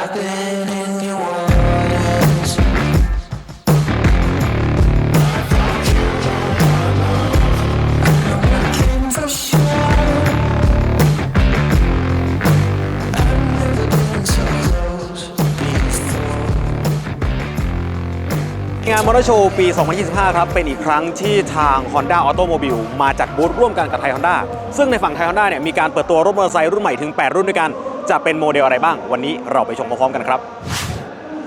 งานมอเตอร์โชว์ปี 2025 ครับ เป็นอีกครั้งที่ทาง Honda Automobile มาจัดบูธร่วมกันกับไทย Honda ซึ่งในฝั่งไทย Honda เนี่ยมีการเปิดตัวรถมอเตอร์ไซค์รุ่นใหม่ถึง 8 รุ่นด้วยกัน จะเป็นโมเดลอะไรบ้าง วันนี้เราไปชมพร้อมๆกันครับ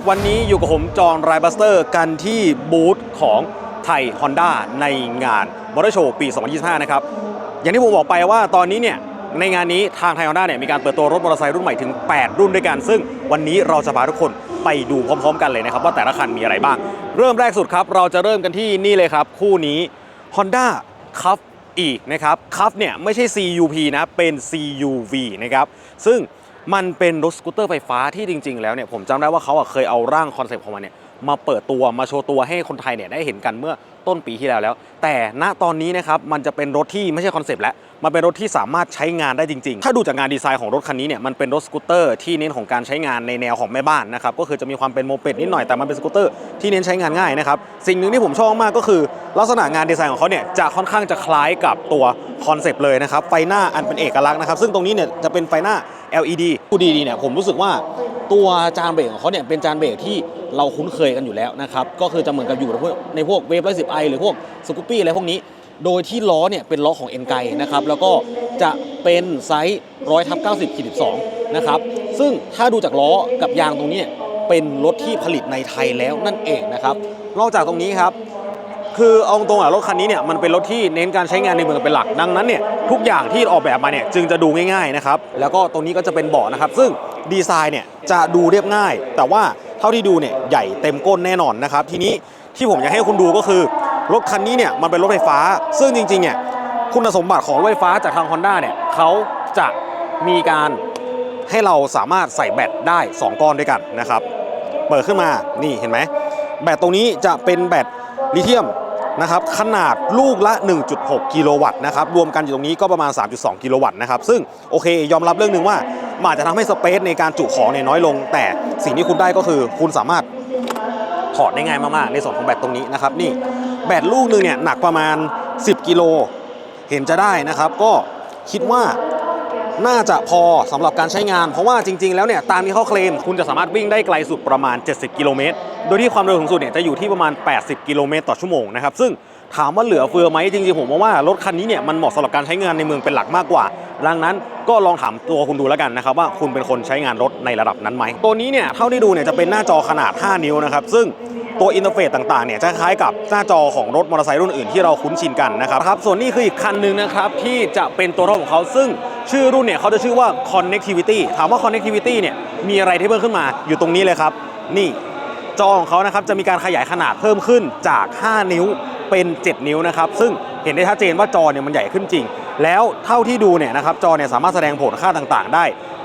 วันนี้อยู่กับผมจอห์นไรบัสเตอร์กันที่บูธของไทย Honda ในงานมอเตอร์โชว์ปี 2025 นะครับ อย่างที่ผมบอกไปว่าตอนนี้เนี่ยในงานนี้ทางไทย Honda เนี่ยมีการเปิดตัวรถมอเตอร์ไซค์รุ่นใหม่ถึง 8 รุ่นด้วยกัน ซึ่งวันนี้เราจะพาทุกคนไปดูพร้อม ๆ กันเลยนะครับ ว่าแต่ละคันมีอะไรบ้าง เริ่มแรกสุดครับ เราจะเริ่มกันที่นี่เลยครับ คู่นี้ Honda c u f อีกนะครับ c u f เนี่ยไม่ใช่ CUP นะ เป็น CUV นะครับ ซึ่ง มันเป็นรถสกูตเตอร์ไฟฟ้าที่จริง ๆ แล้วเนี่ยผมจำได้ว่าเขาเคยเอาร่างคอนเซปต์ของมันเนี่ยมาเปิดตัวมาโชว์ตัวให้คนไทยเนี่ยได้เห็นกันเมื่อ ต้นปีที่แล้วแล้ว แต่ณตอนนี้นะครับมันจะเป็นรถที่ไม่ใช่คอนเซปต์แล้ว มันเป็นรถที่สามารถใช้งานได้จริง ๆ ถ้าดูจากงานดีไซน์ของรถคันนี้เนี่ยมันเป็นรถสกูตเตอร์ที่เน้นของการใช้งานในแนวของแม่บ้านนะครับก็คือจะมีความเป็นโมเป็ดนิดหน่อยแต่มันเป็นสกูตเตอร์ที่เน้นใช้งานง่ายนะครับสิ่งหนึ่งที่ผมชอบมากก็คือ ลักษณะงานดีไซน์ของเขาเนี่ยจะค่อนข้างจะคล้ายกับตัวคอนเซปต์เลยนะครับไฟหน้าอันเป็นเอกลักษณ์นะครับซึ่งตรงนี้เนี่ยจะเป็นไฟหน้า LED ดูดีๆเนี่ยผมรู้สึกว่าตัวจานเบรกของเขาเนี่ยเป็นจานเบรกที่เราคุ้นเคยกันอยู่แล้วนะครับก็คือจะเหมือนกับอยู่ในพวกเวฟร้อยสิบไอหรือพวกสกูปปี้อะไรพวกนี้ โดยที่ล้อเนี่ยเป็นล้อของเอ็นไกนะครับแล้วก็จะเป็นไซส์ร้อยทับเก้าสิบขีดสองนะครับซึ่งถ้าดูจากล้อกับยางตรงนี้เป็นรถที่ผลิตในไทยแล้วนั่นเองนะครับนอกจากตรงนี้ครับคือเอาตรงๆอะรถคันนี้เนี่ยมันเป็นรถที่เน้นการใช้งานในเมืองเป็นหลักดังนั้นเนี่ยทุกอย่างที่ออกแบบมาเนี่ยจึงจะดูง่ายๆนะครับแล้วก็ตรงนี้ก็จะเป็นเบาะนะครับ ซึ่งดีไซน์เนี่ยจะดูเรียบง่าย แต่ว่าเท่าที่ดูเนี่ยใหญ่เต็มก้นแน่นอนนะครับ ทีนี้ ที่ผมอยากให้คุณดูก็คือ รถคันนี้เนี่ยมันเป็นรถไฟฟ้า ซึ่งจริงๆเนี่ยคุณสมบัติของรถไฟฟ้าจากทาง Honda เนี่ยเขาจะมีการให้เราสามารถใส่แบตได้ 2 ก้อนด้วยกันนะครับ เปิดขึ้นมานี่เห็นไหม แบตตรงนี้จะเป็นแบตลิเธียมนะครับขนาดลูกละ 1.6 กิโลวัตต์นะครับรวมกันอยู่ตรงนี้ก็ประมาณ 3.2 กิโลวัตต์นะครับซึ่งโอเคยอมรับเรื่องหนึ่งว่ามันอาจจะทำให้สเปซในการจุของเนี่ยน้อยลง แต่สิ่งที่คุณได้ก็คือคุณสามารถ ถอดได้ง่ายมากๆ ในส่วนของแบตตรงนี้นะครับนี่แบตลูกหนึงเนี่ยหนักประมาณ 10 กิโลเห็นจะได้นะครับ ก็คิดว่าน่าจะพอสำหรับการใช้งาน เพราะว่าจริง ๆ แล้วเนี่ยตามที่เขาเคลมคุณจะสามารถวิ่งได้ไกลสุดประมาณ 70 กิโลเมตร โดยที่ความเร็วสูงสุดเนี่ยจะอยู่ที่ประมาณ 80 กิโลเมตรต่อชั่วโมงนะครับซึ่ง ถามว่าเหลือเฟือไหมจริงๆผมมองว่ารถคันนี้เนี่ยมันเหมาะสำหรับการใช้งานในเมืองเป็นหลักมากกว่าดังนั้นก็ลองถามตัวคุณดูแล้วกันนะครับว่าคุณเป็นคนใช้งานรถในระดับนั้นไหมตัวนี้เนี่ยเท่าที่ดูเนี่ยจะเป็นหน้าจอขนาด 5 นิ้วนะครับซึ่งตัวอินเทอร์เฟซต่างๆเนี่ยจะคล้ายกับหน้าจอของรถมอเตอร์ไซค์รุ่นอื่นที่เราคุ้นชินกันนะครับครับส่วนนี้คืออีกคันหนึ่งนะครับที่จะเป็นตัวรถของเขาซึ่งชื่อรุ่นเนี่ยเขาจะชื่อว่า connectivity ถามว่า connectivity เนี่ยมีอะไรที่เพิ่มขึ้นมาอยู่ตรงนี้เลยครับ นี่จอของเขานะครับจะมีการขยายขนาดเพิ่มขึ้นจาก 5 นิ้ว เป็น 7 นิ้วนะครับ ซึ่งเห็นได้ชัดเจนว่าจอเนี่ยมันใหญ่ขึ้นจริง แล้วเท่าที่ดูเนี่ยนะครับจอเนี่ยสามารถแสดงผลค่าต่างๆ ได้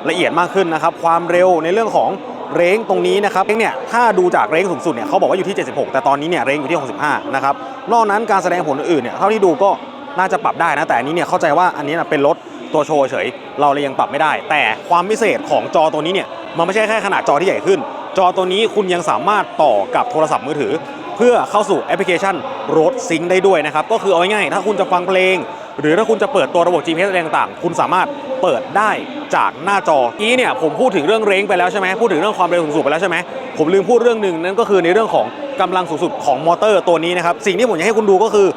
ละเอียดมากขึ้นนะครับ ความเร็วในเรื่องของเร่งตรงนี้นะครับเร่งเนี่ยถ้าดูจากเร่งสูงสุดเนี่ยเขาบอกว่าอยู่ที่ 76 แต่ตอนนี้เนี่ยเร่งอยู่ที่ 65 นะครับ นอกนั้นการแสดงผลอื่นๆเนี่ยเท่าที่ดูก็น่าจะปรับได้นะ แต่อันนี้เนี่ยเข้าใจว่าอันนี้เป็นรถตัวโชว์เฉย เราเลยยังปรับไม่ได้ แต่ความพิเศษของจอตัวนี้เนี่ยมันไม่ใช่แค่ขนาดจอที่ใหญ่ขึ้น จอตัวนี้คุณยังสามารถต่อกับโทรศัพท์มือถือ เพื่อเข้าสู่แอปพลิเคชัน Road Sync ได้ด้วยนะครับ ก็คือเอาง่ายๆถ้าคุณจะฟังเพลง หรือถ้าคุณจะเปิดตัวระบบ GPS อะไรต่างๆ คุณสามารถเปิดได้จากหน้าจออีเนี่ยผมพูดถึงเรื่องเร่งไปแล้วใช่ไหมพูดถึงเรื่องความเร็วสูงสุดไปแล้วใช่ไหมผมลืมพูดเรื่องหนึ่งนั่นก็คือในเรื่องของกำลังสูงสุดของมอเตอร์ตัวนี้นะครับสิ่งที่ผมอยากให้คุณดูก็คือ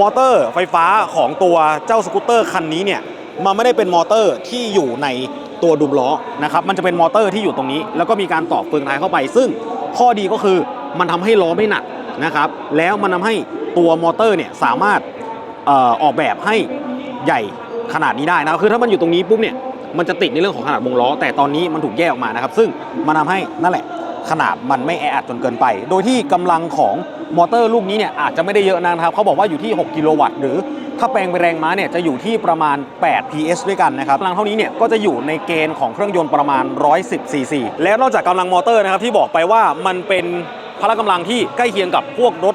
มอเตอร์ไฟฟ้าของตัวเจ้าสกูตเตอร์คันนี้เนี่ยมันไม่ได้เป็นมอเตอร์ที่อยู่ในตัวดุมล้อนะครับมันจะเป็นมอเตอร์ที่อยู่ตรงนี้ แล้วก็มีการต่อเฟืองท้ายเข้าไป ซึ่งข้อดีก็คือ มันทำให้ล้อไม่หนักนะครับแล้วมันทำให้ตัวมอเตอร์เนี่ยสามารถออกแบบให้ใหญ่ขนาดนี้ได้นะครับคือถ้ามันอยู่ตรงนี้ปุ๊บเนี่ยมันจะติดในเรื่องของขนาดวงล้อ แต่ตอนนี้มันถูกแยกออกมานะครับ ซึ่งมันทำให้นั่นแหละขนาดมันไม่แออัดจนเกินไป โดยที่กำลังของมอเตอร์ลูกนี้เนี่ยอาจจะไม่ได้เยอะนะครับ เขาบอกว่าอยู่ที่ 6 กิโลวัตต์ หรือถ้าแปลงเป็นแรงม้าเนี่ยจะอยู่ที่ประมาณ 8 PS ด้วยกันนะครับ กำลังเท่านี้เนี่ยก็จะอยู่ในเกณฑ์ของเครื่องยนต์ประมาณ 110 cc แล้วนอกจากกำลังมอเตอร์นะครับที่บอกไปว่ามันเป็น พละกำลังที่ใกล้เคียงกับพวกรถ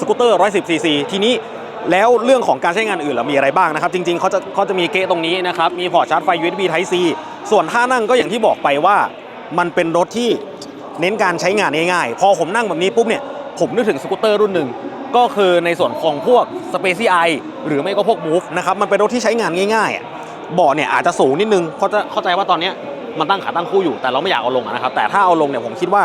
สกูตเตอร์ 110 cc ทีนี้แล้วเรื่องของการใช้งานอื่นเรามีอะไรบ้างนะครับ จริง ๆเขาจะเขาจะมีเกะตรงนี้นะครับ มีพอร์ตชาร์จไฟ USB Type C ส่วนท่านั่งก็อย่างที่บอกไปว่า มันเป็นรถที่เน้นการใช้งานง่ายๆ พอผมนั่งแบบนี้ปุ๊บเนี่ย ผมนึกถึงสกูตเตอร์รุ่นหนึ่ง ก็คือในส่วนของพวก s p a c e i หรือไม่ก็พวก Move นะครับ มันเป็นรถที่ใช้งานง่ายๆเบาะเนี่ยอาจจะสูงนิดนึงเพราจะเข้าใจว่าตอนนี้มันตั้งขาตั้งคู่อยู่แต่เราไม่อยากเอาลงนะครับแต่ถ้าเอาลงเนี่ยผมคิดว่า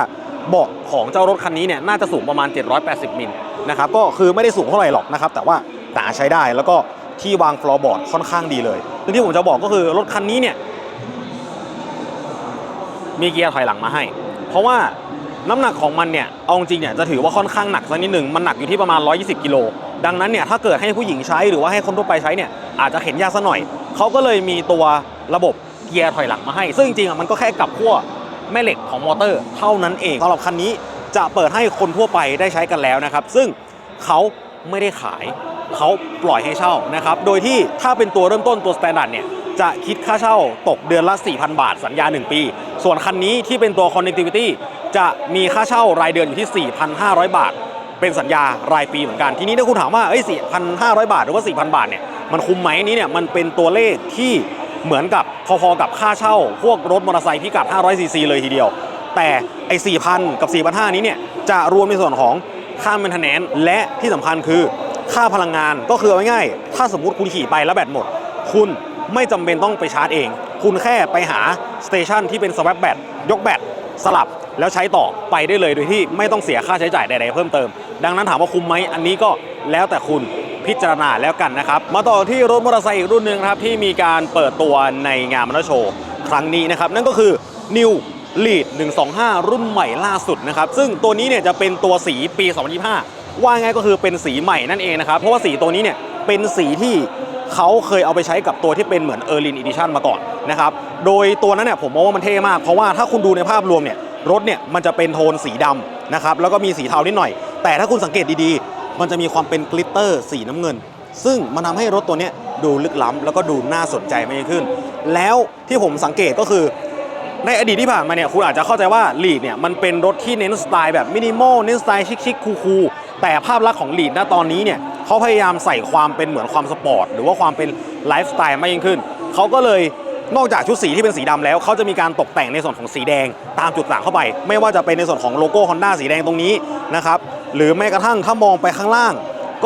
เบาะของเจ้ารถคันนี้เนี่ยน่าจะสูงประมาณ 780 มิลนะครับก็คือไม่ได้สูงเท่าไหร่หรอกนะครับแต่ว่าหนาใช้ได้แล้วก็ที่วางฟลอร์บอร์ดค่อนข้างดีเลยซึ่งที่ผมจะบอกก็คือรถคันนี้เนี่ยมีเกียร์ถอยหลังมาให้ เพราะว่าน้ำหนักของมันเนี่ยเอาจริงเนี่ยจะถือว่าค่อนข้างหนักสักนิดหนึ่งมันหนักอยู่ที่ประมาณ 120 กิโลดังนั้นเนี่ยถ้าเกิดให้ผู้หญิงใช้หรือว่าให้คนทั่วไปใช้เนี่ยอาจจะเข็นยากซะหน่อยเขาก็เลยมีตัวระบบเกียร์ถอยหลังมาให้ ซึ่งจริงๆมันก็แค่กลับขั้ว แม่เหล็กของมอเตอร์เท่านั้นเองสำหรับคันนี้จะเปิดให้คนทั่วไปได้ใช้กันแล้วนะครับ ซึ่งเขาไม่ได้ขายเขาปล่อยให้เช่านะครับ โดยที่ถ้าเป็นตัวเริ่มต้นตัวสแตนดาร์ดเนี่ยจะคิดค่าเช่าตกเดือนละ 4,000 บาท สัญญา 1 ปี ส่วนคันนี้ที่เป็นตัว connectivity จะมีค่าเช่ารายเดือนอยู่ที่ 4,500 บาท เป็นสัญญารายปีเหมือนกัน ทีนี้ถ้าคุณถามว่าเอ้ย4,500 บาท หรือว่า 4,000 บาทเนี่ยมันคุ้มไหมนี้เนี่ยมันเป็นตัวเลขที่ เหมือนกับพอๆกับค่าเช่า พวกรถมอเตอร์ไซค์พิกัด 500 ซีซีเลยทีเดียว แต่ไอ้4,000 กับ 4,500 นี้เนี่ย จะรวมในส่วนของค่า maintenance และที่สำคัญคือค่าพลังงานก็คือเอาง่ายๆถ้าสมมุติคุณขี่ไปแล้วแบตหมด คุณไม่จำเป็นต้องไปชาร์จเอง คุณแค่ไปหาสเตชันที่เป็นสวัปแบตยกแบตสลับแล้วใช้ต่อไปได้เลยโดยที่ไม่ต้องเสียค่าใช้จ่ายใดๆเพิ่มเติม ดังนั้นถามว่าคุ้มไหมอันนี้ก็แล้วแต่คุณ พิจารณาแล้วกันนะครับ มาต่อที่รถมอเตอร์ไซค์อีกรุ่นหนึ่งครับที่มีการเปิดตัวในงานมอเตอร์โชว์ครั้งนี้นะครับ นั่นก็คือ New Lead 125 รุ่นใหม่ล่าสุดนะครับ ซึ่งตัวนี้เนี่ยจะเป็นตัวสีปี 2025 ว่าไงก็คือเป็นสีใหม่นั่นเองนะครับ เพราะว่าสีตัวนี้เนี่ยเป็นสีที่เขาเคยเอาไปใช้กับตัวที่เป็นเหมือน e r l i n Edition มาก่อนนะครับ โดยตัวนั้นเนี่ยผมมองว่ามันเท่มาก เพราะว่าถ้าคุณดูในภาพรวมเนี่ยรถเนี่ยมันจะเป็นโทนสีดำนะครับแล้วก็มีสีเทานิดหน่อย แต่ถ้าคุณสังเกตดีๆ มันจะมีความเป็นกลิตเตอร์สีน้ำเงิน ซึ่งมันทำให้รถตัวนี้ดูลึกล้ำแล้วก็ดูน่าสนใจมากยิ่งขึ้น แล้วที่ผมสังเกตก็คือในอดีตที่ผ่านมาเนี่ยคุณอาจจะเข้าใจว่าลีดเนี่ยมันเป็นรถที่เน้นสไตล์แบบมินิมอลเน้นสไตล์ชิคๆคูลๆแต่ภาพลักษณ์ของลีดณตอนนี้เนี่ยเขาพยายามใส่ความเป็นเหมือนความสปอร์ตหรือว่าความเป็นไลฟ์สไตล์มากยิ่งขึ้นเขาก็เลย นอกจากชุดสีที่เป็นสีดำแล้วเขาจะมีการตกแต่งในส่วนของสีแดงตามจุดต่างเข้าไป ไม่ว่าจะเป็นในส่วนของโลโก้ Honda สีแดงตรงนี้นะครับหรือแม้กระทั่งถ้ามองไปข้างล่าง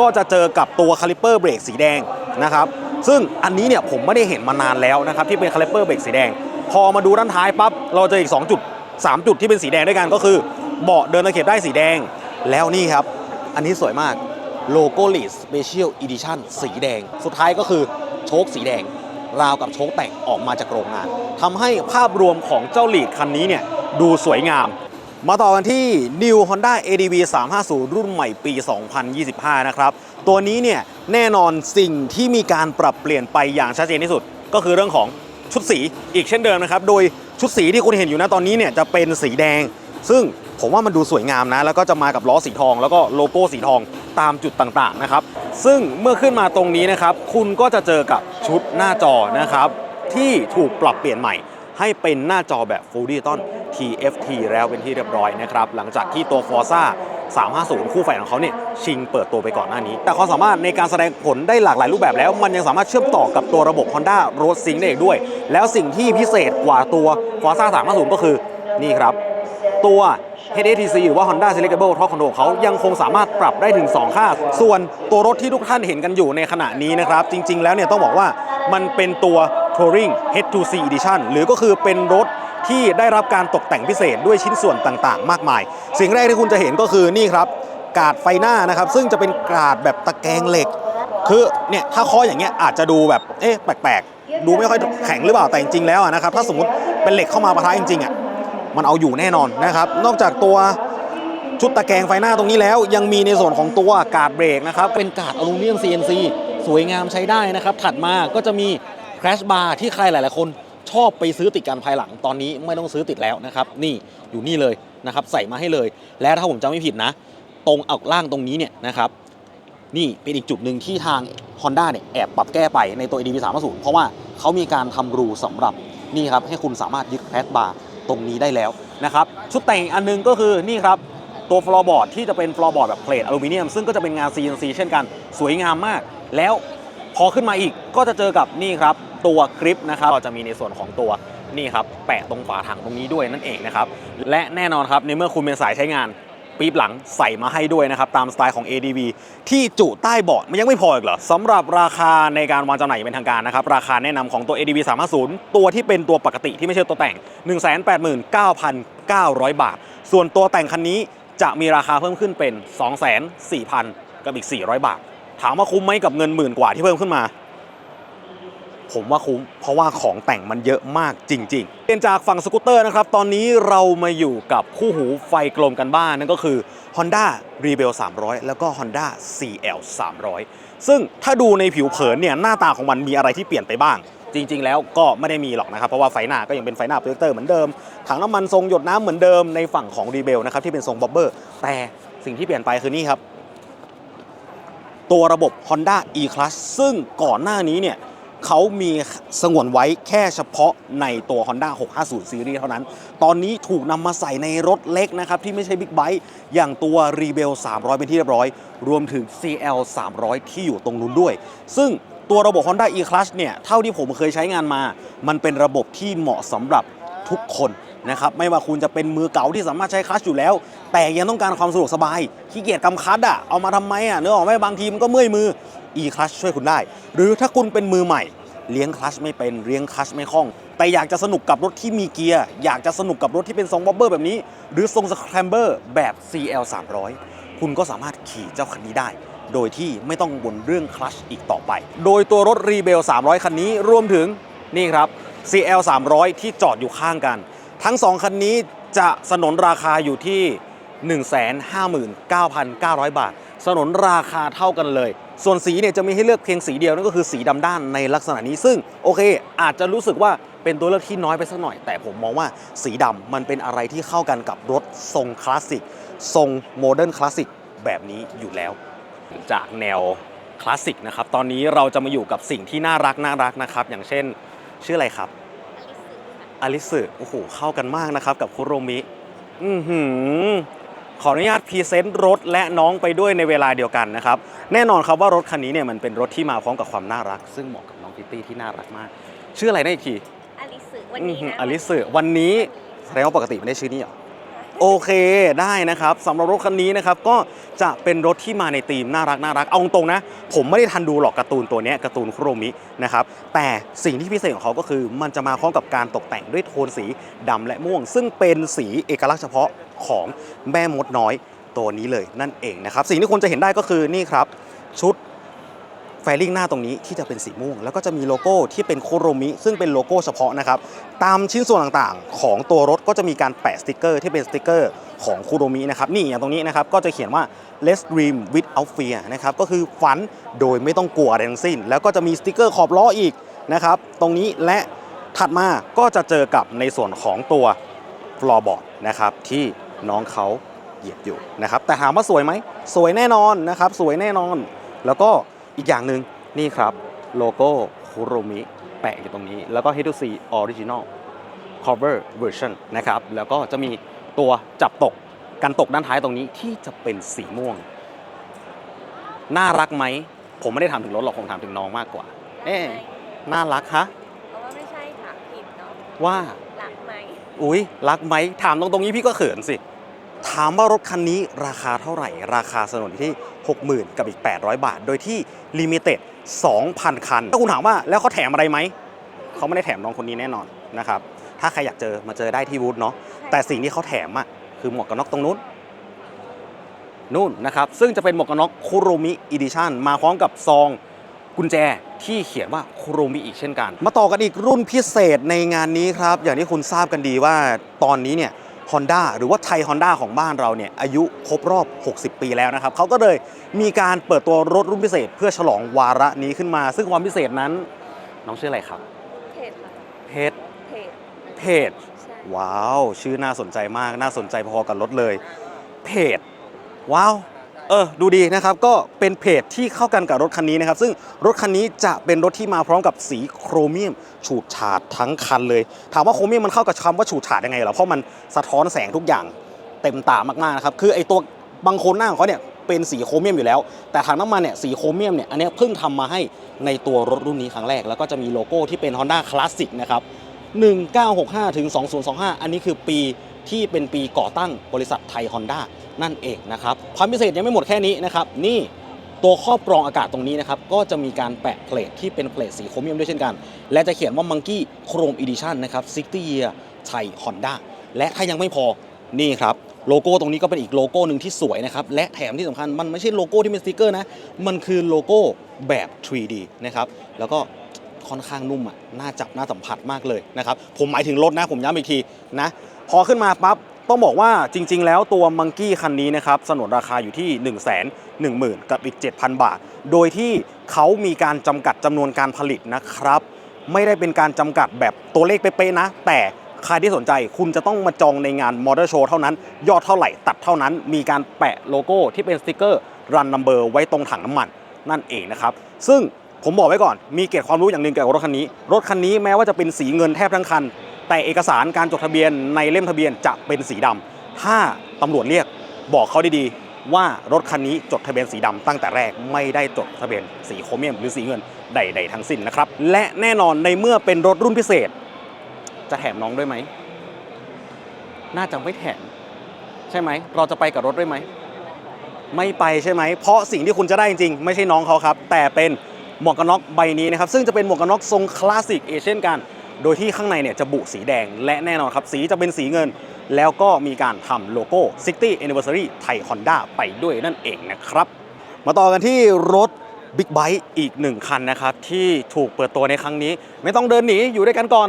ก็จะเจอกับตัวคาลิเปอร์เบรกสีแดงนะครับซึ่งอันนี้เนี่ยผมไม่ได้เห็นมานานแล้วนะครับที่เป็นคาลิเปอร์เบรกสีแดง พอมาดูด้านท้ายปั๊บเราเจออีก 2 จุด 3 จุดที่เป็นสีแดงด้วยกันก็คือเบาะเดินตะเข็บได้สีแดง แล้วนี่ครับ อันนี้สวยมากโลโก้ลีสเปเชียลอีดิชั่นสีแดง สุดท้ายก็คือโชคสีแดง ราวกับโชคแต่งออกมาจากโรงงานทำให้ภาพรวมของเจ้าลีดคันนี้เนี่ยดูสวยงาม มาต่อกันที่ New Honda ADV 350 รุ่นใหม่ปี 2025 นะครับ ตัวนี้เนี่ยแน่นอนสิ่งที่มีการปรับเปลี่ยนไปอย่างชัดเจนที่สุด ก็คือเรื่องของชุดสีอีกเช่นเดิมนะครับ โดยชุดสีที่คุณเห็นอยู่นะตอนนี้เนี่ยจะเป็นสีแดง ซึ่งผมว่ามันดูสวยงามนะ แล้วก็จะมากับล้อสีทอง แล้วก็โลโก้สีทอง ตามจุดต่างๆนะครับ ซึ่งเมื่อขึ้นมาตรงนี้นะครับ คุณก็จะเจอกับชุดหน้าจอนะครับ ที่ถูกปรับเปลี่ยนใหม่ ให้เป็นหน้าจอแบบ Full Digital TFT แล้วเป็นที่เรียบร้อยนะครับ หลังจากที่ตัว Forza 350 คู่แฝดของเขาเนี่ยชิงเปิดตัวไปก่อนหน้านี้ แต่ความสามารถในการแสดงผลได้หลากหลายรูปแบบแล้ว มันยังสามารถเชื่อมต่อกับตัวระบบ Honda Road Sync ได้อีกด้วย แล้วสิ่งที่พิเศษกว่าตัว Forza 350 ก็คือนี่ครับ ตัว HSTC หรือว่า Honda Selectable Torque Control เขายังคงสามารถปรับได้ถึง 2 ค่า ส่วนตัวรถที่ทุกท่านเห็นกันอยู่ในขณะนี้นะครับ จริง ๆ แล้วเนี่ยต้องบอกว่ามันเป็นตัว Touring H2C Edition หรือก็คือเป็นรถที่ได้รับการตกแต่งพิเศษด้วยชิ้นส่วนต่างๆ มากมาย สิ่งแรกที่คุณจะเห็นก็คือนี่ครับกาดไฟหน้านะครับ ซึ่งจะเป็นกาดแบบตะแกรงเหล็ก คือเนี่ยถ้าเคออย่างเงี้ยอาจจะดูแบบเอ๊ะแปลกๆ ดูไม่ค่อยแข็งหรือเปล่าแต่จริงๆแล้วนะครับถ้าสมมติเป็นเหล็กเข้ามาปะทะจริงๆอะ มันเอาอยู่แน่นอนนะครับ นอกจากตัวชุดตะแกรงไฟหน้าตรงนี้แล้ว ยังมีในส่วนของตัวกาดเบรกนะครับ เป็นกาดอลูมิเนียม CNC สวยงามใช้ได้นะครับ ถัดมาก็จะมี crash bar ที่ใครหลาย ๆ คนชอบไปซื้อติดกันภายหลังตอนนี้ไม่ต้องซื้อติดแล้วนะครับ นี่อยู่นี่เลยนะครับ ใส่มาให้เลย และถ้าผมจำไม่ผิดนะ ตรงเอาล่างตรงนี้เนี่ยนะครับนี่เป็นอีกจุดหนึ่งที่ทาง Honda เนี่ยแอบปรับแก้ไปในตัว ADV 3 0เพราะว่าเขามีการทำรูสำหรับนี่ครับให้คุณสามารถยึดแคสบาร์ ตรงนี้ได้แล้วนะครับชุดแต่งอันหนึงก็คือนี่ครับตัวฟลอร์บอร์ดที่จะเป็นฟลอร์บอร์ดแบบเพลทอลูมิเนียมซึ่งก็จะเป็นงาน CNC เช่นกันสวยงามมาก แล้วพอขึ้นมาอีกก็จะเจอกับนี่ครับตัวกริปนะครับก็จะมีในส่วนของตัวนี่ครับแปะตรงฝาถังตรงนี้ด้วยนั่นเองนะครับและแน่นอนครับในเมื่อคุณเป็นสายใช้งาน ปี๊บหลังใส่มาให้ด้วยนะครับ ตามสไตล์ของ ADV ที่จุใต้เบาะมันยังไม่พออีกเหรอสำหรับราคาในการวางจำหน่ายอย่างเป็นทางการนะครับ ราคาแนะนำของตัว ADV 350 ตัวที่เป็นตัวปกติที่ไม่ใช่ตัวแต่ง 189,900 บาท ส่วนตัวแต่งคันนี้จะมีราคาเพิ่มขึ้นเป็น 2 4 0 0 0 กับอีก 400 บาท ถามว่าคุ้มไหมกับเงินหมื่นกว่าที่เพิ่มขึ้นมา ผมว่าคุ้มเพราะว่าของแต่งมันเยอะมากจริงๆเป็นจากฝั่งสกูตเตอร์นะครับ ตอนนี้เรามาอยู่กับคู่หูไฟกลมกันบ้านนั่นก็คือ Honda Rebel 300 แล้วก็ Honda CL 300 ซึ่งถ้าดูในผิวเผินเนี่ยหน้าตาของมันมีอะไรที่เปลี่ยนไปบ้าง จริง ๆ แล้วก็ไม่ได้มีหรอกนะครับ เพราะว่าไฟหน้าก็ยังเป็นไฟหน้าโปรเจคเตอร์เหมือนเดิมถังน้ำมันทรงหยดน้ำเหมือนเดิมในฝั่งของ Rebel นะครับที่เป็นทรงบ็อบเบอร์แต่สิ่งที่เปลี่ยนไปคือนี่ครับตัวระบบ Honda e-Clutch ซึ่งก่อนหน้านี้เนี่ย เขามีสงวนไว้แค่เฉพาะในตัว Honda 650 Series เท่านั้น ตอนนี้ถูกนำมาใส่ในรถเล็กนะครับ ที่ไม่ใช่บิ๊กไบค์อย่างตัว Rebel 300 เป็นที่เรียบร้อย รวมถึง CL 300 ที่อยู่ตรงนู้นด้วย ซึ่งตัวระบบ Honda e-Clutch เนี่ย เท่าที่ผมเคยใช้งานมา มันเป็นระบบที่เหมาะสำหรับทุกคนนะครับไม่ว่าคุณจะเป็นมือเก่าที่สามารถใช้คลัชอยู่แล้ว แต่ยังต้องการความสะดวกสบายขี้เกียจกำคลัตชอะเอามาทำไมอะเนื้อออกไหมบางทีมันก็เมื่อยมือ e-clutch ช่วยคุณได้ หรือถ้าคุณเป็นมือใหม่ เลี้ยงคลัชไม่เป็นเลี้ยงคลัชไม่คล่อง แต่อยากจะสนุกกับรถที่มีเกียร์ อยากจะสนุกกับรถที่เป็นทรงบ็อบเบอร์แบบนี้ หรือทรงสแครมเบอร์แบบ CL 300คุณก็สามารถขี่เจ้าคันนี้ได้ โดยที่ไม่ต้องบนเรื่องคลัชอีกต่อไป โดยตัวรถ Rebel 300 คันนี้รวมถึงนี่ครับ CL 300ที่จอดอยู่ข้างกัน ทั้ง 2 คันนี้จะสนนราคาอยู่ที่ 159,900 บาท สนนราคาเท่ากันเลย ส่วนสีเนี่ยจะมีให้เลือกเพียงสีเดียวนั่นก็คือสีดำด้านในลักษณะนี้ซึ่งโอเค อาจจะรู้สึกว่าเป็นตัวเลือกที่น้อยไปสักหน่อย แต่ผมมองว่าสีดำมันเป็นอะไรที่เข้ากันกับรถทรงคลาสสิกทรงโมเดิร์นคลาสสิกแบบนี้อยู่แล้ว จากแนวคลาสสิกนะครับตอนนี้เราจะมาอยู่กับสิ่งที่น่ารักน่ารักนะครับ อย่างเช่น ชื่ออะไรครับอลิสึโอ้โหเข้ากันมากนะครับกับคุโรมิ อือหือ ขออนุญาตพรีเซนต์รถและน้องไปด้วยในเวลาเดียวกันนะครับ แน่นอนครับว่ารถคันนี้เนี่ยมันเป็นรถที่มาพร้อมกับความน่ารัก ซึ่งเหมาะกับน้องพิตตี้ที่น่ารักมาก ชื่ออะไรนะอีกทีอลิสึวันอื้อนี้หือนะอลิสึวันนี้แสดงว่าปกติไม่ได้ชื่อนี้เหรอ โอเคได้นะครับสำหรับรถคันนี้นะครับก็จะเป็นรถที่มาในธีมน่ารักน่ารักเอาตรงนะ ผมไม่ได้ทันดูหรอกการ์ตูนตัวนี้การ์ตูนคุโรมินะครับแต่สิ่งที่พิเศษของเขาก็คือมันจะมาพร้อมกับการตกแต่งด้วยโทนสีดำและม่วง ซึ่งเป็นสีเอกลักษณ์เฉพาะของแม่มดน้อยตัวนี้เลยนั่นเองนะครับสิ่งที่คุณจะเห็นได้ก็คือนี่ครับชุด แฟลิ่งหน้าตรงนี้ที่จะเป็นสีม่วง แล้วก็จะมีโลโก้ที่เป็นโคโรมิซึ่งเป็นโลโก้เฉพาะนะครับ ตามชิ้นส่วนต่างๆ ของตัวรถก็จะมีการแปะสติกเกอร์ที่เป็นสติกเกอร์ของโคโรมินะครับ นี่อย่างตรงนี้นะครับก็จะเขียนว่า let's dream without fear นะครับก็คือฝันโดยไม่ต้องกลัวอะไรทั้งสิ้น แล้วก็จะมีสติกเกอร์ขอบล้ออีกนะครับตรงนี้และถัดมาก็จะเจอกับในส่วนของตัวฟลอร์บอร์ดนะครับที่น้องเขาเหยียบอยู่นะครับแต่ถามว่าสวยไหมสวยแน่นอนนะครับสวยแน่นอน แล้วก็ อีกอย่างหนึ่งนี่ครับโลโก้คุโรมิแปะอยู่ตรงนี้ แล้วก็ H2C Original Cover Version นะครับ แล้วก็จะมีตัวจับตกกันตกด้านท้ายตรงนี้ที่จะเป็นสีม่วง น่ารักไหม ผมไม่ได้ถามถึงรถหรอกผมถามถึงน้องมากกว่า เอ๊ะน่ารักฮะเพราะว่าไม่ใช่ถามผิดเนาะว่า รักไหม อุ๊ย รักไหม ถามตรงตรงๆนี้พี่ก็เขินสิ ถามว่ารถคันนี้ราคาเท่าไหร่ ราคาสนนที่ 60,000 กับอีก 800 บาท โดยที่ลิมิเต็ด 2,000 คัน ถ้าคุณถามว่าแล้วเขาแถมอะไรไหม เขาไม่ได้แถมน้องคนนี้แน่นอนนะครับ ถ้าใครอยากเจอมาเจอได้ที่วูดเนาะ แต่สิ่งที่เขาแถมอะคือหมวกกันน็อกตรงนู้น นู่นนะครับ ซึ่งจะเป็นหมวกกันน็อกคุโรมิอีดิชันมาพร้อมกับซองกุญแจที่เขียนว่าคุโรมิอีกเช่นกัน มาต่อกันอีกรุ่นพิเศษในงานนี้ครับ อย่างที่คุณทราบกันดีว่าตอนนี้เนี่ย Honda หรือว่าไทย Honda ของบ้านเราเนี่ยอายุครบรอบ 60 ปีแล้วนะครับเขาก็เลยมีการเปิดตัวรถรุ่นพิเศษ เพื่อฉลองวาระนี้ขึ้นมา ซึ่งความพิเศษนั้น น้องชื่ออะไรครับเพจค่ะเพจเพจเพจใช่ว้าว ชื่อน่าสนใจมากน่าสนใจพอๆกับรถเลยเพจว้าว เออดูดีนะครับก็เป็นเพจที่เข้ากันกับรถคันนี้นะครับ ซึ่งรถคันนี้จะเป็นรถที่มาพร้อมกับสีโครเมียม ฉูดฉาดทั้งคันเลย ถามว่าโครเมียมมันเข้ากับคำว่าฉูดฉาดยังไงเหรอเพราะมันสะท้อนแสงทุกอย่างเต็มตามากๆนะครับคือไอตัวบางโคนหน้าของเขาเนี่ยเป็นสีโครเมียมอยู่แล้ว แต่ถังน้ำมันเนี่ยสีโครเมียมเนี่ยอันนี้เพิ่งทำมาให้ในตัวรถรุ่นนี้ครั้งแรก แล้วก็จะมีโลโก้ที่เป็น Honda Classic นะครับ1965ถึง2025 อันนี้คือปี ที่เป็นปีก่อตั้งบริษัทไทยฮอนด้านั่นเองนะครับความพิเศษยังไม่หมดแค่นี้นะครับนี่ตัวครอบกรองอากาศตรงนี้นะครับก็จะมีการแปะเพลทที่เป็นเพลทสีโครเมียมด้วยเช่นกัน และจะเขียนว่า Monkey Chrome Edition นะครับ60 Year Thai Honda และถ้ายังไม่พอนี่ครับโลโก้ตรงนี้ก็เป็นอีกโลโก้หนึ่งที่สวยนะครับ และแถมที่สำคัญมันไม่ใช่โลโก้ที่เป็นสติกเกอร์นะ มันคือโลโก้แบบ 3D นะครับ แล้วก็ค่อนข้างนุ่มอะ น่าจับ น่าสัมผัสมากเลยนะครับ ผมหมายถึงรถนะ ผมย้ำอีกทีนะ พอขึ้นมาปั๊บต้องบอกว่าจริง ๆ แล้วตัวมังกี้คันนี้นะครับสนนราคาอยู่ที่ 1 1 0 0 0 0 กับอีก 7,000 บาท โดยที่เขามีการจำกัดจำนวนการผลิตนะครับ ไม่ได้เป็นการจำกัดแบบตัวเลขเป๊ะๆนะ แต่ใครที่สนใจคุณจะต้องมาจองในงานมอเตอร์โชว์เท่านั้น ยอดเท่าไหร่ตัดเท่านั้น มีการแปะโลโก้ที่เป็นสติกเกอร์รันนัมเบอร์ไว้ตรงถังน้ำมันนั่นเองนะครับ ซึ่งผมบอกไว้ก่อน มีเกร็ดความรู้อย่างหนึ่งเกี่ยวกับรถคันนี้ รถคันนี้แม้ว่าจะเป็นสีเงินแทบทั้งคัน แต่เอกสารการจดทะเบียนในเล่มทะเบียนจะเป็นสีดำถ้าตำรวจเรียกบอกเขาดีๆว่ารถคันนี้จดทะเบียนสีดำตั้งแต่แรกไม่ได้จดทะเบียนสีโครเมียมหรือสีเงินใด ๆ ทั้งสิ้นนะครับ และแน่นอนในเมื่อเป็นรถรุ่นพิเศษ จะแถมน้องด้วยไหมน่าจะไม่แถมใช่ไหมเราจะไปกับรถด้วยไหมไม่ไปใช่ไหม เพราะสิ่งที่คุณจะได้จริงๆ ไม่ใช่น้องเขาครับ แต่เป็นหมวกกันน็อกใบนี้นะครับ ซึ่งจะเป็นหมวกกันน็อกทรงคลาสสิกเอเชียนกัน โดยที่ข้างในเนี่ยจะบุสีแดงและแน่นอนครับ สีจะเป็นสีเงิน แล้วก็มีการทำโลโก้ 60 Anniversary ไทย Honda ไปด้วยนั่นเองนะครับ มาต่อกันที่รถบิ๊กไบค์อีกหนึ่งคันนะครับ ที่ถูกเปิดตัวในครั้งนี้ ไม่ต้องเดินหนีอยู่ด้วยกันก่อน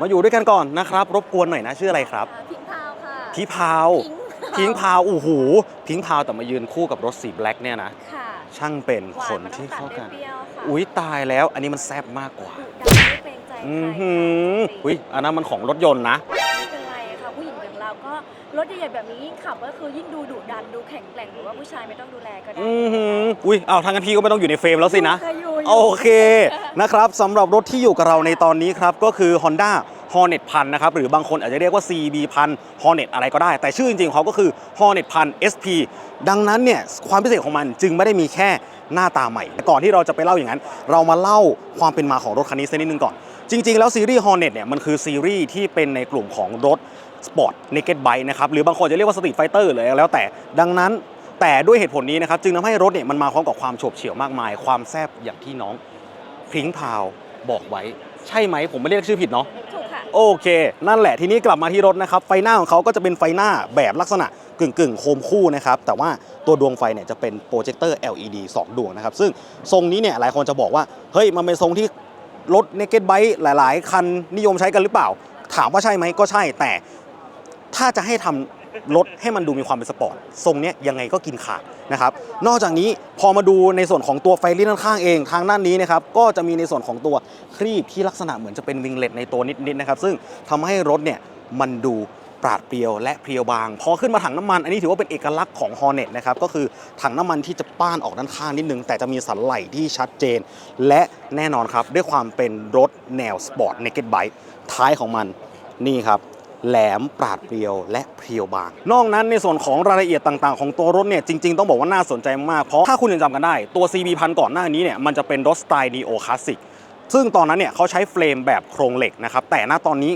มาอยู่ด้วยกันก่อนนะครับ รบกวนหน่อยนะชื่ออะไรครับพิงพาวค่ะพี่พาวพิพิงงพาวโอ้โหพิงพาวแต่มายืนคู่กับรถสีแบล็กเนี่ยนะค่ะช่างเป็นหวาคนมันที่ต้องเข้าตักัดนด้วยเปรี้ยวค่ะอุ้ยตายแล้วอันนี้มันแซ่บมากกว่า ดุดันไม่เกรงใจใครอือค่ะหือจริงๆอุ้ยอันนั้นมันของรถยนต์นะ ไม่เป็นไรค่ะผู้หญิงอย่างเราก็รถใหญ่ๆแบบนี้ยิ่งขับก็คือยิ่งดูดุดันดูแข็งแกร่งหรือว่าผู้ชายไม่ต้องดูแลก็ได้อือหืออุ้ยเอาทางกันพี่ก็ไม่ต้องอยู่ในเฟรมแล้วสินะเคยอยู่ยู่ โอเคนะครับสำหรับรถที่อยู่กับเราในตอนนี้ครับก็คือ Honda Hornet พันนะครับหรือบางคนอาจจะเรียกว่า CB พัน Hornet อะไรก็ได้ แต่ชื่อจริงๆของเขาก็คือ Hornet พัน SP ดังนั้นเนี่ยความพิเศษของมันจึงไม่ได้มีแค่ หน้าตาใหม่ ก่อนที่เราจะไปเล่าอย่างนั้น เรามาเล่าความเป็นมาของรถคันนี้สักนิดนึงก่อน จริง ๆ แล้วซีรีส์ Hornet เนี่ยมันคือซีรีส์ที่เป็นในกลุ่มของรถสปอร์ต Naked Bike นะครับหรือบางคนจะเรียกว่า Street Fighter เลยแล้วแต่ดังนั้นแต่ด้วยเหตุผลนี้นะครับจึงทำให้รถเนี่ยมันมาพร้อมกับความโฉบเฉี่ยวมากมาย ความแซบอย่างที่น้องพริ้งพาวบอกไว้ ใช่ไหมผมไม่เรียกชื่อผิดเนาะถูกค่ะ โอเค นั่นแหละทีนี้กลับมาที่รถนะครับ ไฟหน้าของเขาก็จะเป็นไฟหน้าแบบลักษณะกึ่งกึ่งโคมคู่นะครับ แต่ว่าตัวดวงไฟเนี่ยจะเป็นโปรเจคเตอร์ LED 2 ดวงนะครับ ซึ่งทรงนี้เนี่ยหลายคนจะบอกว่า เฮ้ย มันเป็นทรงที่รถ Naked Bike หลาย ๆ คันนิยมใช้กันหรือเปล่า ถามว่าใช่ไหมก็ใช่แต่ถ้าจะให้ทำ รถให้มันดูมีความเป็นสปอร์ตทรงเนี้ยยังไงก็กินขาดนะครับนอกจากนี้พอมาดูในส่วนของตัวไฟลิ้นด้านข้างเองทางด้านนี้นะครับก็จะมีในส่วนของตัวครีบที่ลักษณะเหมือนจะเป็นวิงเล็ตในตัวนิดๆนะครับซึ่งทำให้รถเนี่ยมันดูปราดเปรียวและเพรียวบาง พอขึ้นมาถังน้ำมัน อันนี้ถือว่าเป็นเอกลักษณ์ของ Hornet นะครับก็คือถังน้ำมันที่จะป้านออกด้านข้างนิดนึง แต่จะมีสันไหล่ที่ชัดเจน และแน่นอนครับ ด้วยความเป็นรถแนวสปอร์ต Naked Bike ท้ายของมันนี่ครับ แหลมปราดเปรียวและเพียวบาง นอกนั้นในส่วนของรายละเอียดต่างๆ ของตัวรถเนี่ยจริงๆ ต้องบอกว่าน่าสนใจมากเพราะถ้าคุณยังจำกันได้ตัว CB พันก่อนหน้านี้เนี่ยมันจะเป็นรถสไตล์ Neo Classic ซึ่งตอนนั้นเนี่ยเขาใช้เฟรมแบบโครงเหล็กนะครับแต่ณตอนนี้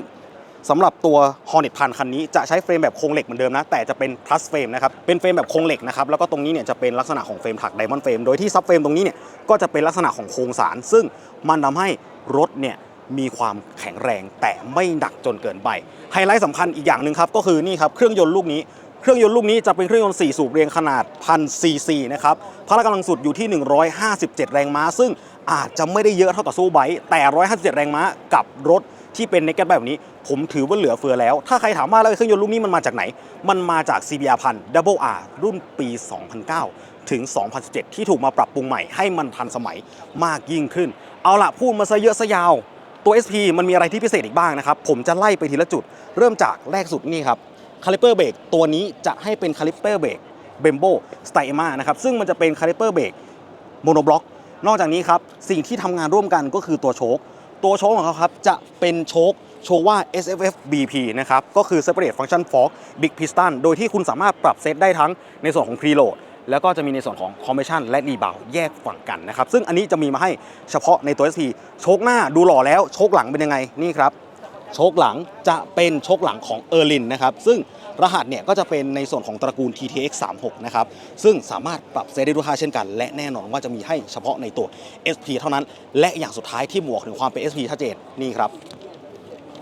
สำหรับตัว Hornet พันคันนี้จะใช้เฟรมแบบโครงเหล็กเหมือนเดิมนะ แต่จะเป็น plus เฟรมนะครับ เป็นเฟรมแบบโครงเหล็กนะครับ แล้วก็ตรงนี้เนี่ยจะเป็นลักษณะของเฟรมถักไดมอนด์เฟรม โดยที่ซับเฟรมตรงนี้เนี่ยก็จะเป็นลักษณะของโครงสาร ซึ่งมันทำให้รถเนี่ย มีความแข็งแรงแต่ไม่หนักจนเกินไป ไฮไลท์สำคัญอีกอย่างหนึ่งครับก็คือนี่ครับเครื่องยนต์ลูกนี้ เครื่องยนต์ลูกนี้จะเป็นเครื่องยนต์ 4 สูบเรียงขนาด1000ซีซีนะครับพละกำลังสุดอยู่ที่ 157 แรงม้า ซึ่งอาจจะไม่ได้เยอะเท่ากับสู้ไบค์แต่ 157 แรงม้ากับรถที่เป็น naked แบบนี้ ผมถือว่าเหลือเฟือแล้ว ถ้าใครถามว่าแล้วเครื่องยนต์ลูกนี้มันมาจากไหน มันมาจาก CBR พัน Double R รุ่นปี 2009 ถึง 2017 ที่ถูกมาปรับปรุงใหม่ให้มันทันสมัยมากยิ่งขึ้น เอาละพูดมาซะเยอะซะยาว ตัว SP มันมีอะไรที่พิเศษอีกบ้างนะครับ ผมจะไล่ไปทีละจุด เริ่มจากแรกสุดนี่ครับคาลิเปอร์เบรกตัวนี้จะให้เป็นคาลิเปอร์เบรกเบมโบสไตมานะครับซึ่งมันจะเป็นคาลิเปอร์เบรกโมโนบล็อกนอกจากนี้ครับ สิ่งที่ทำงานร่วมกันก็คือตัวโชคตัวโชคของเขาครับ จะเป็นโชคโชว่า SFF BP นะครับ ก็คือ Separate Function Fork Big Piston โดยที่คุณสามารถปรับเซตได้ทั้งในส่วนของ Preload แล้วก็จะมีในส่วนของ Compression และ Rebound แยกฝั่งกันนะครับ ซึ่งอันนี้จะมีมาให้เฉพาะในตัว SP โชคหน้าดูหล่อแล้วโชคหลังเป็นยังไงนี่ครับโชคหลังจะเป็นโชคหลังของเออร์ลินนะครับซึ่งรหัสเนี่ยก็จะเป็นในส่วนของตระกูล TTX 36นะครับซึ่งสามารถปรับเซตได้ด้วยค่าเช่นกัน และแน่นอนว่าจะมีให้เฉพาะในตัว SP เท่านั้น และอย่างสุดท้ายที่หมวกถึงความเป็น SP ชัดเจนนี่ครับ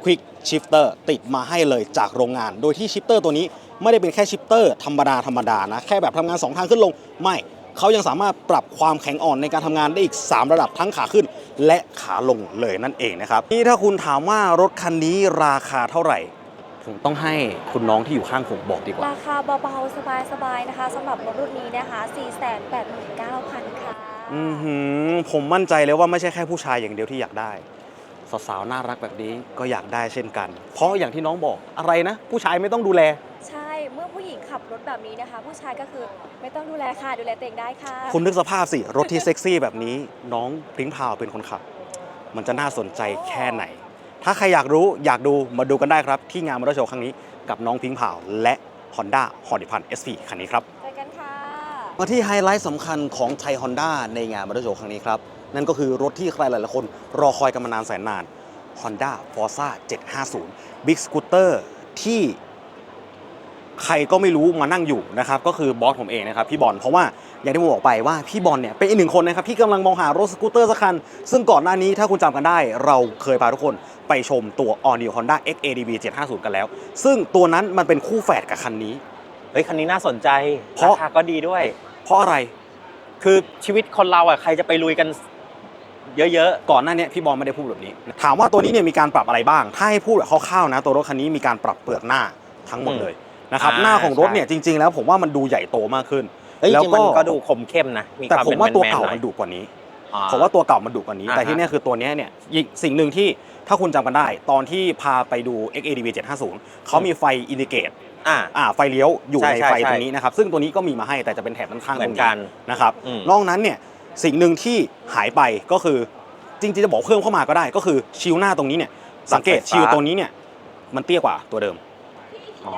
Quick Shifter ติดมาให้เลยจากโรงงาน โดยที่ชิปเตอร์ตัวนี้ไม่ได้เป็นแค่ชิปเตอร์ธรรมดาธรรมดานะแค่แบบทำงาน 2 ทางขึ้นลงไม่ เขายังสามารถปรับความแข็งอ่อนในการทำงานได้อีก 3 ระดับทั้งขาขึ้น และขาลงเลยนั่นเองนะครับนี่ถ้าคุณถามว่ารถคันนี้ราคาเท่าไหร่ผมต้องให้คุณน้องที่อยู่ข้างผมบอกดีกว่า ราคาเบาๆ สบายๆ นะคะสำหรับรถรุ่นนี้นะคะ 489,000 ค่ะ อือหือ ผมมั่นใจเลยว่าไม่ใช่แค่ผู้ชายอย่างเดียวที่อยากได้ สาวๆ น่ารักแบบนี้ก็อยากได้เช่นกัน เพราะอย่างที่น้องบอกอะไรนะ ผู้ชายไม่ต้องดูแล ใช่เมื่อ ผู้หญิงขับรถแบบนี้นะคะ ผู้ชายก็คือไม่ต้องดูแลค่ะดูแลตัวเองได้ค่ะคุณนึกสภาพสิ รถที่เซ็กซี่แบบนี้ น้องพริ้งพาวเป็นคนขับ มันจะน่าสนใจแค่ไหน ถ้าใครอยากรู้อยากดูมาดูกันได้ครับ ที่งานมอเตอร์โชว์ครั้งนี้กับน้องพริ้งพาวและ Honda h o r n i p a n SP คันนี้ครับเจอกันค่ะมาที่ไฮไลท์สำคัญของไทยฮอนด้าในงานมอเตอร์โชว์ครั้งนี้ครับนั่นก็คือรถที่ใครหลายๆคนรอคอยกันมานานแสนนาน Honda Forza 750 Big Scooter ที่ ใครก็ไม่รู้มานั่งอยู่นะครับก็คือบอสผมเองนะครับพี่บอลเพราะว่าอย่างที่ผมบอกไปว่าพี่บอลเนี่ยเป็นอีกหนึ่งคนนะครับที่กำลังมองหารถสกูตเตอร์สักคัน ซึ่งก่อนหน้านี้ถ้าคุณจำกันได้ เราเคยพาทุกคนไปชมตัว All New Honda XADV 750 กันแล้ว ซึ่งตัวนั้นมันเป็นคู่แฝดกับคันนี้เฮ้ยคันนี้น่าสนใจเพราะราคาก็ดีด้วย เพราะอะไรคือชีวิตคนเราอะใครจะไปลุยกันเยอะก่อนหน้าเนี้ยพี่บอลไม่ได้พูดแบบนี้ ถามว่าตัวนี้เนี่ยมีการปรับอะไรบ้าง ถ้าให้พูดแบบคร่าวๆนะ ตัวรถคันนี้มีการปรับเปลือกหน้าทั้งหมดเลย นะครับอ่าหน้าของรถเนี่ยใช่ จริง ๆ แล้วผมว่ามันดูใหญ่โตมากขึ้นๆเฮ้ยจแล้วริงๆก็มันก็ดูคมเข้มนะมีแต่ความผมเป็นว่าตัวแมนๆเก่าหน่อยมันดุกว่านี้ อ่ ผมว่าตัวเก่ามันดุกว่านี้ อ่าแต่ฮะที่เนี่ยคือตัวเนี้ยเนี่ยอีกสิ่งหนึ่งที่ถ้าคุณจำกันได้ ตอนที่พาไปดู XADV 750เขามีไฟอินดิเกตอ่า อ่าไฟเลี้ยวอยู่ใช่ในใช่ไฟใช่ตรงนี้นะครับซึ่งตัวนี้ก็มีมาให้แต่จะเป็นแถบด้านข้างเหตมืรอนงกันี้น นะครับอืม นอกนั้นเนี่ยสิ่งหนึ่งที่หายไปก็คือจริงๆจะบอกเพิ่มเข้ามาก็ได้ ก็คือชิวหน้าตรงนี้เนี่ยสังเกตไฟฟ้าชิวตรงนี้เนี่ยมันเตี้ยกว่าตัวเดิม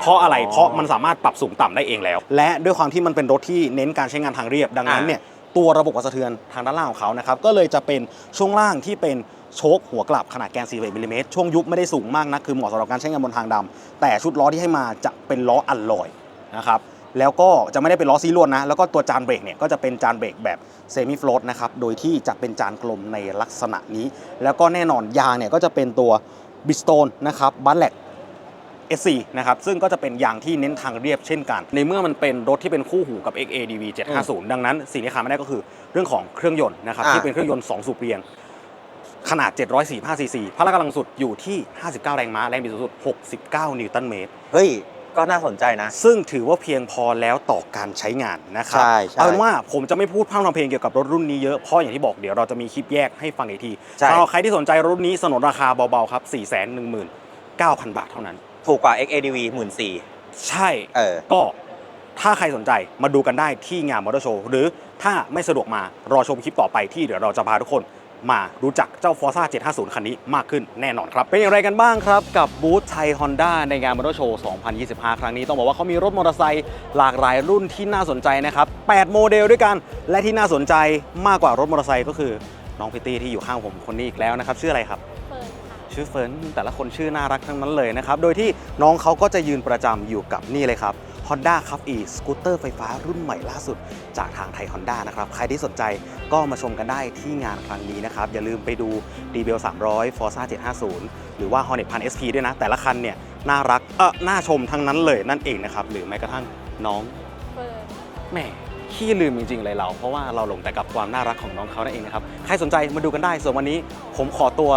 เพราะอะไรเพราะมันสามารถปรับสูงต่ำได้เองแล้ว และด้วยความที่มันเป็นรถที่เน้นการใช้งานทางเรียบดังนั้นอ่าเนี่ยตัวระบบกระสะเทือนทางด้านล่างของเขานะครับก็เลยจะเป็นช่วงล่างที่เป็นโชคหัวกลับขนาดแกน41มิลลิเมตรช่วงยุบไม่ได้สูงมากนะคือเหมาะสำหรับการใช้งานบนทางดำแต่ชุดล้อที่ให้มาจะเป็นล้ออัลลอยนะครับแล้วก็จะไม่ได้เป็นล้อซีลวนนะ แล้วก็ตัวจานเบรกเนี่ยก็จะเป็นจานเบรกแบบเซมิฟล t นะครับ โดยที่จะเป็นจานกลมในลักษณะนี้ แล้วก็แน่นอนยางเนี่ยก็จะเป็นตัวบิสโตนนะครับบัตแลก S4 นะครับซึ่งก็จะเป็นยางที่เน้นทางเรียบเช่นกัน ในเมื่อมันเป็นรถที่เป็นคู่หูกับ XADV 750 ดังนั้นสิ่งที่ขาดไม่ได้ก็คือเรื่องของเครื่องยนต์นะครับอ่าที่เป็นเครื่องยนต์ 2 สูบเรียงขนาด 745ซีซีพละกำลังสุดอยู่ที่ 59 แรงม้า แรงบิดสูงสุด 69 นิวตันเมตร เฮ้ย ก็น่าสนใจนะ ซึ่งถือว่าเพียงพอแล้วต่อการใช้งานนะครับใช่ใช่เอาเป็นว่าผมจะไม่พูดพร่ำทำเพลงเกี่ยวกับรถรุ่นนี้เยอะ เพราะอย่างที่บอกเดี๋ยวเราจะมีคลิปแยกให้ฟังอีกทีใช่สำหรับใครที่สนใจรถนี้สนนราคาเบาๆครับ 419,000 บาทเท่านั้น ถูกกว่า XADV หมื่นสี่ใช่เออ ก็ถ้าใครสนใจมาดูกันได้ที่งานมอเตอร์โชว์หรือถ้าไม่สะดวกมารอชมคลิปต่อไปที่เดี๋ยวเราจะพาทุกคนมารู้จักเจ้า Forza 750 คันนี้มากขึ้นแน่นอนครับ เป็นอย่างไรกันบ้างครับ กับบูธไทยฮอนด้าในงานมอเตอร์โชว์ 2025 ครั้งนี้ต้องบอกว่าเขามีรถมอเตอร์ไซค์หลากหลายรุ่นที่น่าสนใจนะครับ 8 โมเดลด้วยกัน และที่น่าสนใจมากกว่า รถมอเตอร์ไซค์ก็คือน้องพิตตี้ที่อยู่ข้างผมคนนี้อีกแล้วนะครับชื่ออะไรครับเฟิร์นค่ะ ชื่อเฟิร์นแต่ละคนชื่อน่ารักทั้งนั้นเลยนะครับ โดยที่น้องเขาก็จะยืนประจำอยู่กับนี่เลยครับ Honda c u b e สกูตเตอร์ไฟฟ้ารุ่นใหม่ล่าสุด จากทางไทย Honda นะครับ ใครที่สนใจก็มาชมกันได้ที่งานครั้งนี้นะครับ อย่าลืมไปดู d b l 300 Forza 750 หรือว่า Hornet 1000 SP ด้วยนะ แต่ละคันเนี่ย น่ารักเออน่าชมทั้งนั้นเลยนั่นเองนะครับ หรือแม้กระทั่งน้องเฟิร์นแหม่ขี้ลืมจริงๆเลยเรา เพราะว่าเราหลงแต่กับความน่ารักของน้องเขานั่นเองนะครับ ใครสนใจมาดูกันได้ ส่วนวันนี้ผมขอตัว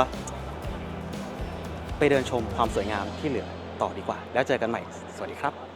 ไปเดินชมความสวยงามที่เหลือต่อดีกว่า แล้วเจอกันใหม่ สวัสดีครับ